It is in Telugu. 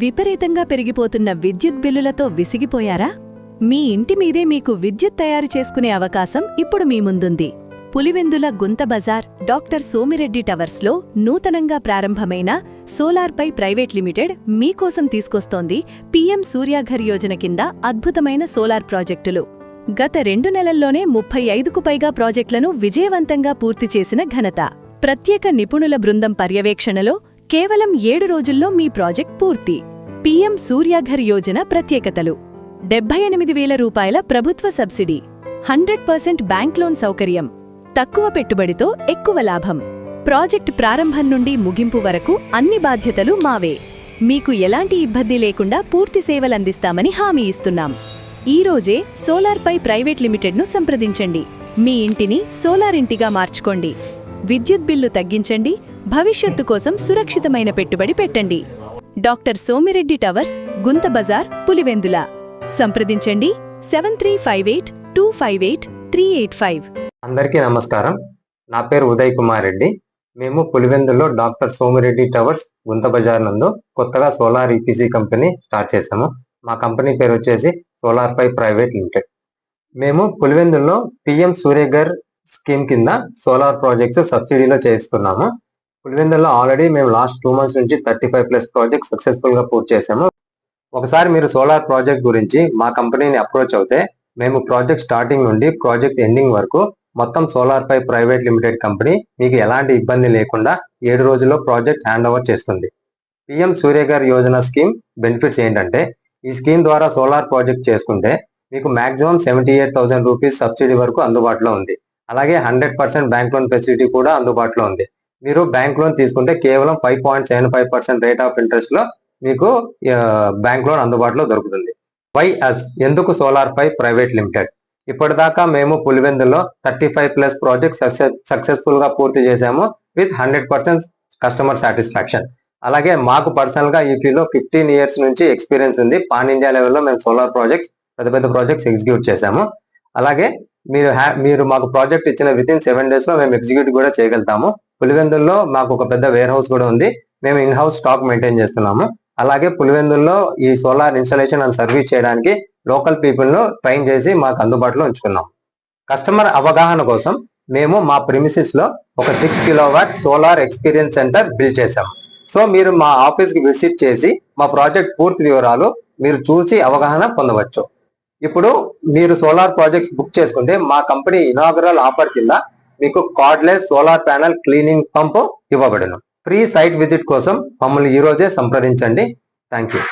విపరీతంగా పెరిగిపోతున్న విద్యుత్ బిల్లులతో విసిగిపోయారా? మీ ఇంటి మీదే మీకు విద్యుత్ తయారు చేసుకునే అవకాశం ఇప్పుడు మీ ముందుంది. పులివెందుల గుంత బజార్ డాక్టర్ సోమిరెడ్డి టవర్స్లో నూతనంగా ప్రారంభమైన సోలార్పై ప్రైవేట్ లిమిటెడ్ మీకోసం తీసుకొస్తోంది పీఎం సూర్యాఘర్ యోజన కింద అద్భుతమైన సోలార్ ప్రాజెక్టులు. గత రెండు నెలల్లోనే ముప్పై ఐదుకు పైగా ప్రాజెక్టులను విజయవంతంగా పూర్తి చేసిన ఘనత. ప్రత్యేక నిపుణుల బృందం పర్యవేక్షణలో కేవలం ఏడు రోజుల్లో మీ ప్రాజెక్ట్ పూర్తి. పీఎం సూర్యాఘర్ యోజన ప్రత్యేకతలు. డెబ్బై ఎనిమిది వేల రూపాయల ప్రభుత్వ subsidy. Hundred percent bank loan సౌకర్యం. తక్కువ పెట్టుబడితో ఎక్కువ లాభం. ప్రాజెక్ట్ ప్రారంభం నుండి ముగింపు వరకు అన్ని బాధ్యతలు మావే. మీకు ఎలాంటి ఇబ్బంది లేకుండా పూర్తి సేవలందిస్తామని హామీ ఇస్తున్నాం. ఈ రోజే సోలార్పై ప్రైవేట్ లిమిటెడ్ను సంప్రదించండి. మీ ఇంటిని సోలార్ ఇంటిగా మార్చుకోండి. విద్యుత్ బిల్లు తగ్గించండి. భవిష్యత్తు కోసం సురక్షితమైన పెట్టుబడి పెట్టండి. డాక్టర్ సోమిరెడ్డి టవర్స్ గుంత బజార్ పులివెందుల. సంప్రదించండి seven three five eight two five eight three eight five. అందరికీ నమస్కారం. నా పేరు ఉదయ్ కుమార్ రెడ్డి. మేము పులివెందులో డాక్టర్ సోమిరెడ్డి టవర్స్ గుంత బజార్ నందు కొత్తగా సోలార్ ఈపీసీ కంపెనీ స్టార్ట్ చేశాము. మా కంపెనీ పేరు వచ్చేసి సోలార్ పై ప్రైవేట్ లిమిటెడ్. మేము పులివెందుల్లో పిఎం సూర్యగర్ స్కీమ్ కింద సోలార్ ప్రాజెక్ట్స్ సబ్సిడీలో చేస్తున్నాము పులివెందుల్లో ఆల్రెడీ మేము లాస్ట్ టూ మంత్స్ నుంచి థర్టీ ఫైవ్ ప్లస్ ప్రాజెక్ట్ సక్సెస్ఫుల్గా పూర్తి చేశాము. ఒకసారి మీరు సోలార్ ప్రాజెక్ట్ గురించి మా కంపెనీని అప్రోచ్ అవుతే మేము ప్రాజెక్ట్ స్టార్టింగ్ నుండి ప్రాజెక్ట్ ఎండింగ్ వరకు మొత్తం Solar Pi private limited company మీకు ఎలాంటి ఇబ్బంది లేకుండా ఏడు రోజుల్లో ప్రాజెక్ట్ హ్యాండ్ ఓవర్ చేస్తుంది. PM Suryaghar Yojana scheme benefits ఏంటంటే ఈ స్కీమ్ ద్వారా సోలార్ ప్రాజెక్ట్ చేసుకుంటే మీకు maximum seventy eight thousand rupees subsidy వరకు అందుబాటులో ఉంది. అలాగే hundred percent bank loan facility కూడా అందుబాటులో ఉంది. మీరు బ్యాంక్ లోన్ తీసుకుంటే కేవలం five point seven five percent rate of ఇంట్రెస్ట్లో మీకు బ్యాంక్ లోన్ అందుబాటులో దొరుకుతుంది. వై అస్ ఎందుకు సోలార్ పై ప్రైవేట్ లిమిటెడ్ ఇప్పటిదాకా మేము పులివెందులో థర్టీ ఫైవ్ ప్లస్ ప్రాజెక్ట్ సక్సెస్ఫుల్గా పూర్తి చేశాము with hundred percent customer satisfaction అలాగే మాకు పర్సనల్గా ఈ ఫిఫ్టీన్ ఇయర్స్ నుంచి ఎక్స్పీరియన్స్ ఉంది. పాన్ ఇండియా లెవెల్లో మేము సోలార్ ప్రాజెక్ట్స్ పెద్ద పెద్ద ప్రాజెక్ట్స్ ఎగ్జిక్యూట్ చేశాము. అలాగే మీరు హ్యా- మీరు మాకు ప్రాజెక్ట్ ఇచ్చిన విత్ ఇన్ సెవెన్ డేస్లో మేము ఎగ్జిక్యూట్ కూడా చేయగలుగుతాము. పులివెందుల్లో మాకు ఒక పెద్ద వేర్ హౌస్ కూడా ఉంది. మేము ఇన్ హౌస్ స్టాక్ మెయింటైన్ చేస్తున్నాము. అలాగే పులివెందుల్లో ఈ సోలార్ ఇన్స్టాలేషన్ అండ్ సర్వీస్ చేయడానికి లోకల్ పీపుల్ను ట్రైన్ చేసి మాకు అందుబాటులో ఉంచుకున్నాం. కస్టమర్ అవగాహన కోసం మేము మా ప్రిమిసిస్లో ఒక six kilowatt solar experience centre build చేశాం. సో మీరు మా ఆఫీస్కి విజిట్ చేసి మా ప్రాజెక్ట్ పూర్తి వివరాలు మీరు చూసి అవగాహన పొందవచ్చు. ఇప్పుడు మీరు సోలార్ ప్రాజెక్ట్స్ బుక్ చేసుకుంటే మా కంపెనీ ఇనాగరల్ ఆఫర్ కింద మీకు cordless solar panel cleaning pump ఇవ్వబడును. ఫ్రీ సైట్ విజిట్ కోసం మమ్మల్ని ఈ రోజే సంప్రదించండి. Thank you